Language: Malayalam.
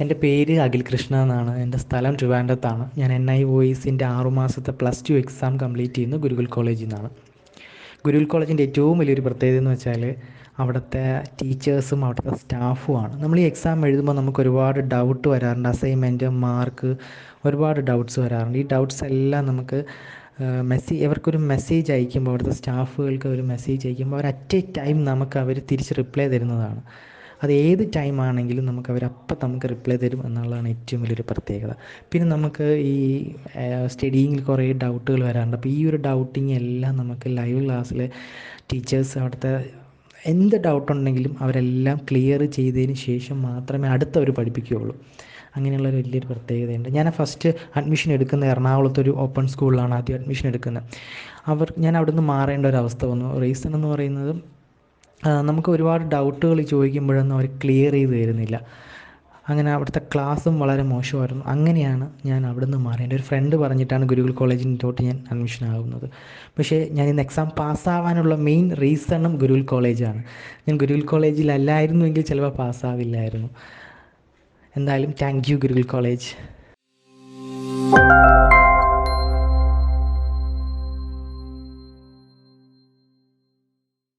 എന്റെ പേര് അഖിൽ കൃഷ്ണ എന്നാണ്. എന്റെ സ്ഥലം ട്രിവാൻഡ്രത്താണ്. ഞാൻ എൻ ഐ വോയിസിന്റെ ആറുമാസത്തെ പ്ലസ് ടു എക്സാം കംപ്ലീറ്റ് ചെയ്യുന്നു ഗുരുകുൽ കോളേജിൽ നിന്നാണ് ഗുരുകുൽ കോളേജിന്റെ ഏറ്റവും വലിയൊരു പ്രത്യേകത എന്ന് വെച്ചാൽ അവിടുത്തെ ടീച്ചേഴ്സും അവിടുത്തെ സ്റ്റാഫുമാണ് നമ്മൾ ഈ എക്സാം എഴുതുമ്പോൾ നമുക്ക് ഒരുപാട് ഡൗട്ട് വരാറുണ്ട്. അസൈൻമെന്റ് മാർക്ക് ഒരുപാട് ഡൗട്ട്സ് വരാറുണ്ട്. ഈ ഡൗട്ട്സ് എല്ലാം നമുക്ക് മെസ്സേജ് ഇവർക്കൊരു മെസ്സേജ് അയക്കുമ്പോൾ അവിടുത്തെ സ്റ്റാഫുകൾക്ക് ഒരു മെസ്സേജ് അയക്കുമ്പോൾ അവർ അറ്റ് എ ടൈം നമുക്ക് അവർ തിരിച്ച് റിപ്ലൈ തരുന്നതാണ്. അത് ഏത് ടൈം ആണെങ്കിലും നമുക്ക് അവർ അപ്പം നമുക്ക് റിപ്ലൈ തരും എന്നുള്ളതാണ് ഏറ്റവും വലിയൊരു പ്രത്യേകത. പിന്നെ നമുക്ക് ഈ സ്റ്റഡിയിങ്ങിൽ കുറേ ഡൗട്ടുകൾ വരാറുണ്ട്. അപ്പോൾ ഈ ഒരു ഡൗട്ടിങ് എല്ലാം നമുക്ക് ലൈവ് ക്ലാസ്സിൽ ടീച്ചേഴ്സ് അവിടുത്തെ എന്ത് ഡൗട്ട് ഉണ്ടെങ്കിലും അവരെല്ലാം ക്ലിയർ ചെയ്തതിന് ശേഷം മാത്രമേ അടുത്തവർ പഠിപ്പിക്കുകയുള്ളൂ. അങ്ങനെയുള്ള ഒരു വലിയൊരു പ്രത്യേകതയുണ്ട്. ഞാൻ ഫസ്റ്റ് അഡ്മിഷൻ എടുക്കുന്ന എറണാകുളത്ത് ഒരു ഓപ്പൺ സ്കൂളിലാണ് ആദ്യം അഡ്മിഷൻ എടുക്കുന്നത്. അവർ ഞാൻ അവിടെ നിന്ന് മാറേണ്ട ഒരു അവസ്ഥ വന്നു. റീസൺ എന്ന് പറയുന്നത് നമുക്ക് ഒരുപാട് ഡൗട്ടുകൾ ചോദിക്കുമ്പോഴൊന്നും അവർ ക്ലിയർ ചെയ്ത് തരുന്നില്ല. അങ്ങനെ അവിടുത്തെ ക്ലാസ്സും വളരെ മോശമായിരുന്നു. അങ്ങനെയാണ് ഞാൻ അവിടെ നിന്ന് മാറി എന്റെ ഒരു ഫ്രണ്ട് പറഞ്ഞിട്ടാണ് ഗുരുകുൽ കോളേജിലോട്ട് ഞാൻ അഡ്മിഷൻ ആകുന്നത് പക്ഷേ ഞാൻ ഇന്ന് എക്സാം പാസ്സാവാനുള്ള മെയിൻ റീസണും ഗുരുകുൽ കോളേജാണ് ഞാൻ ഗുരുകുൽ കോളേജിലല്ലായിരുന്നുവെങ്കിൽ ചിലപ്പോൾ പാസ്സാവില്ലായിരുന്നു എന്തായാലും താങ്ക് യു ഗുരുകുൽ കോളേജ്